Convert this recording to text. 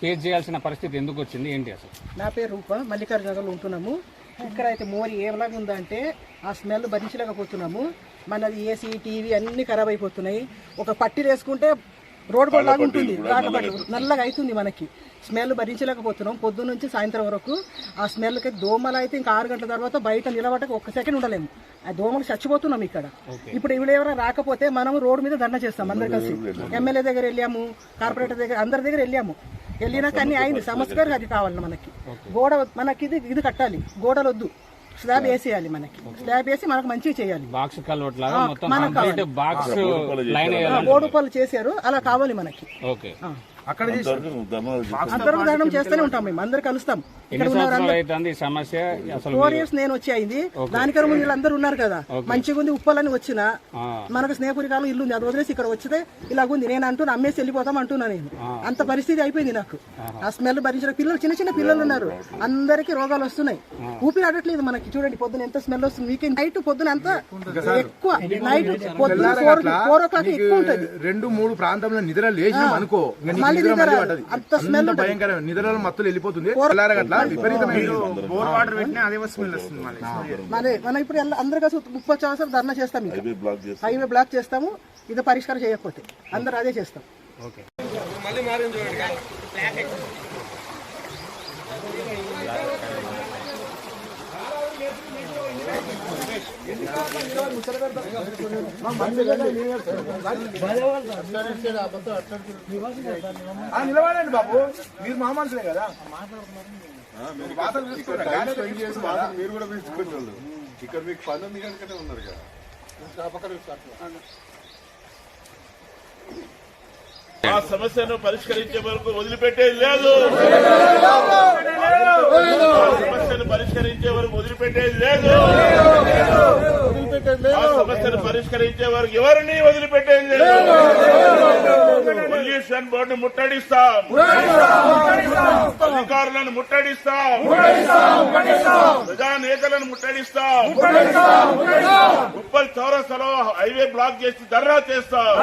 Face చేయాల్సిన పరిస్థితి ఎందుకు వచ్చింది? ఏంటి అసలు? నా పేరు రూప మల్లికార్జునగర్లో ఉంటున్నాము. ఇక్కడ అయితే మోరి ఏలాగా ఉందంటే ఆ స్మెల్ భరించలేకపోతున్నాము. మనది ఏసీ టీవీ అన్ని ఖరాబ్ అయిపోతున్నాయి. ఒక పట్టి వేసుకుంటే రోడ్ లాగా ఉంటుంది రాకపట్టు నల్లగా అవుతుంది మనకి. స్మెల్ భరించలేకపోతున్నాం. పొద్దున్న నుంచి సాయంత్రం వరకు ఆ స్మెల్కి దోమలు అయితే ఇంకా ఆరు గంటల తర్వాత బయట నిలబడక ఒక్క సెకండ్ ఉండలేము. ఆ దోమలు చచ్చిపోతున్నాం ఇక్కడ. ఇప్పుడు ఇప్పుడు ఎవరైనా రాకపోతే మనం రోడ్డు మీద దండ చేస్తాం అందరు కలిసి. ఎమ్మెల్యే దగ్గర వెళ్ళాము కార్పొరేటర్ దగ్గర అందరి దగ్గర వెళ్ళాము. వెళ్ళినాక అన్ని అయింది. సంస్కారం అది కావాలి మనకి. గోడ మనకి ఇది ఇది కట్టాలి. గోడలు వద్దు. స్లాబ్ వేసేయాలి మనకి. స్లాబ్ వేసి మనకు మంచిగా చేయాలి. బాక్స్ చేశారు. అలా కావాలి మనకి. ఓకే ఆ. అక్కడ అందరం చేస్తూనే ఉంటాం మేము అందరు కలుస్తాం. సమస్య? అసలు ఫోర్ ఇయర్స్ నేను వచ్చి అయింది. దానికన్నా ముందు వీళ్ళందరూ ఉన్నారు కదా. మంచిగా ఉంది ఉప్పలని వచ్చిన. మనకు స్నేహపురి కాలం ఇల్లు ఉంది. అది వదిలేసి ఇక్కడ వచ్చితే ఇలాగుంది. నేను అంటున్నా అమ్మేసి వెళ్ళిపోతాం అంటున్నా నేను. అంత పరిస్థితి అయిపోయింది నాకు. ఆ స్మెల్ భరించిన పిల్లలు చిన్న చిన్న పిల్లలు ఉన్నారు. అందరికి రోగాలు వస్తున్నాయి. ఊపిరి ఆడట్లేదు మనకి. చూడండి పొద్దున ఎంత స్మెల్ వస్తుంది. వీకెండ్ నైట్ పొద్దున అంతా ఎక్కువ నైట్ పొద్దున ఫోర్ ఫోర్ ఓ క్లాక్ ఎక్కువ ఉంటుంది. రెండు మూడు ప్రాంతంలో నిద్ర లేచినాం అనుకో. మళ్ళీ మళ్ళీ అంత ఉంటుంది. భయంకరమైన నిద్రలో మత్తులు వెళ్ళిపోతుంది. విపరీతమైన బోర్ వాటర్ పెట్టినా అదే స్మెల్ వస్తుంది మళ్ళీ. మనం ఇప్పుడు అందరు కలిసి ముప్పై సంవత్సరాలు ధర్నా చేస్తాం హైవే బ్లాక్ చేస్తాము. ఇది పరిష్కారం చేయకపోతే అందరు అదే చేస్తాం. ఆ, నిలబడండి బాబు. మీరు మా మనుషులే కదా. మీరు కూడా పిలుచుకోవాలి ఇక్కడ మీకు పని ఉంది కనుకనే ఉన్నారు కదా ఆ సమస్యను పరిష్కరించే వరకు వదిలిపెట్టేది లేదు. సమస్యను పరిష్కరించే వరకు వదిలిపెట్టేది లేదు. సమస్యను పరిష్కరించే వరకు ఎవరిని వదిలిపెట్టేది పొల్యూషన్ బోర్డు ముట్టడిస్తాం. అధికారులను ముట్టడిస్తాం. ప్రజా నేతలను ముట్టడిస్తాం. ఉప్పల్ చౌరస్తలో హైవే బ్లాక్ చేసి ధర్నా చేస్తాం.